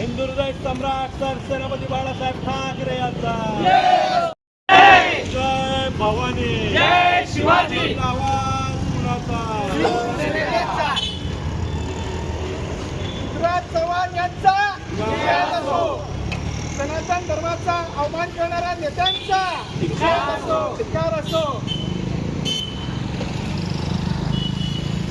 सम्राट सरसेनापती बाळासाहेब ठाकरे यांचा. जय भवानी. जय शिवाजी. आवाज कुणाचा पृथ्वीराज चव्हाण यांचा. असो. सनातन धर्माचा अवमान करणाऱ्या नेत्यांचा. धिक्कार असो.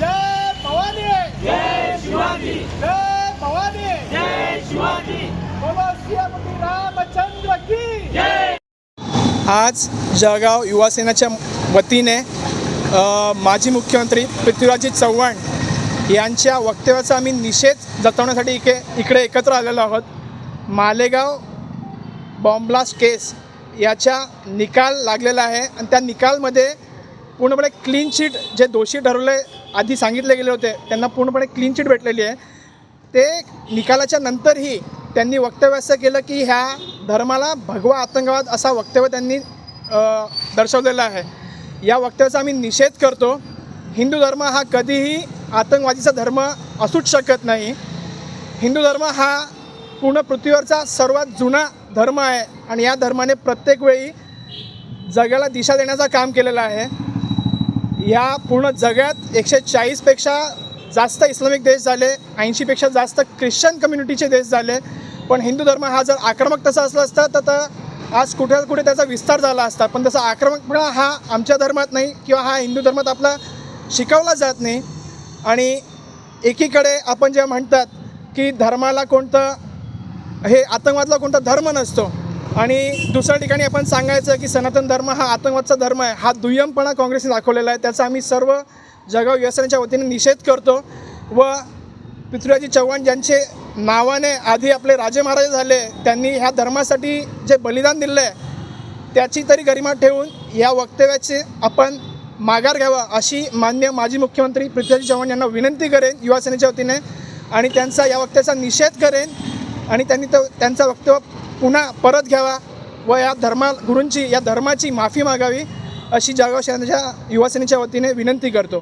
जय भवानी. जय शिवाजी. जय भवानी. जय शिवाजी. बोलो सियापती रामचंद्र की जय. आज जळगाव युवा सेनेच्या वतीने माजी मुख्यमंत्री पृथ्वीराजी चव्हाण यांच्या वक्तव्याचा आम्ही निषेध जतवण्यासाठी इके इकडे एकत्र आलेलो आहोत. मालेगाव बॉम्ब्लास्ट केस याच्या निकाल लागलेला आहे आणि त्या निकालमध्ये पूर्णपणे क्लीन चिट जे दोषी ठरवले आधी सांगितले गेले होते त्यांना पूर्णपणे क्लीन चिट भेटलेली आहे. ते निकालाच्या नंतरही त्यांनी वक्तव्य असं केलं की ह्या धर्माला भगवा आतंकवाद असा वक्तव्य त्यांनी दर्शवलेलं आहे. या वक्तव्याचा आम्ही निषेध करतो. हिंदू धर्म हा कधीही आतंकवादीचा धर्म असूच शकत नाही. हिंदू धर्म हा पूर्ण पृथ्वीवरचा सर्वात जुना धर्म आहे आणि या धर्माने प्रत्येक वेळी जगाला दिशा देण्याचं काम केलेलं आहे. या पूर्ण जगात एकशे चाळीसपेक्षा जास्त इस्लामिक देश झाले ऐंशीपेक्षा जास्त ख्रिश्चन कम्युनिटीचे देश झाले. पण हिंदू धर्म हा जर आक्रमक तसा असला असता तर आज कुठे कुठे त्याचा विस्तार झाला असता. पण तसा आक्रमकपणा हा आमच्या धर्मात नाही किंवा हा हिंदू धर्मात आपला शिकवला जात नाही. आणि एकीकडे आपण जे म्हणतात की धर्माला कोणतं हे आतंकवादला कोणता धर्म नसतो. आणि दुसऱ्या ठिकाणी आपण सांगायचं की सनातन धर्म हा आतंकवादचा धर्म आहे. हा दुय्यमपणा काँग्रेसने दाखवलेला आहे. त्याचा आम्ही सर्व जगाव व्यवसायाच्या वतीने निषेध करतो व पृथ्वीराजी चव्हाण ज्यांचे नावाने आधी आपले राजे महाराज झाले त्यांनी ह्या धर्मासाठी जे बलिदान दिलं आहे त्याची तरी गरिमा ठेवून या वक्तव्याचे आपण माघार घ्यावा अशी मान्य माजी मुख्यमंत्री पृथ्वीराज चव्हाण यांना विनंती करेन युवासेनेच्या वतीने आणि त्यांचा या वक्त्याचा निषेध करेन आणि त्यांनी तो त्यांचा वक्तव्य पुन्हा परत घ्यावा व या धर्मा गुरूंची या धर्माची माफी मागावी अशी जळगाव शहराच्या युवासेनेच्या वतीने विनंती करतो.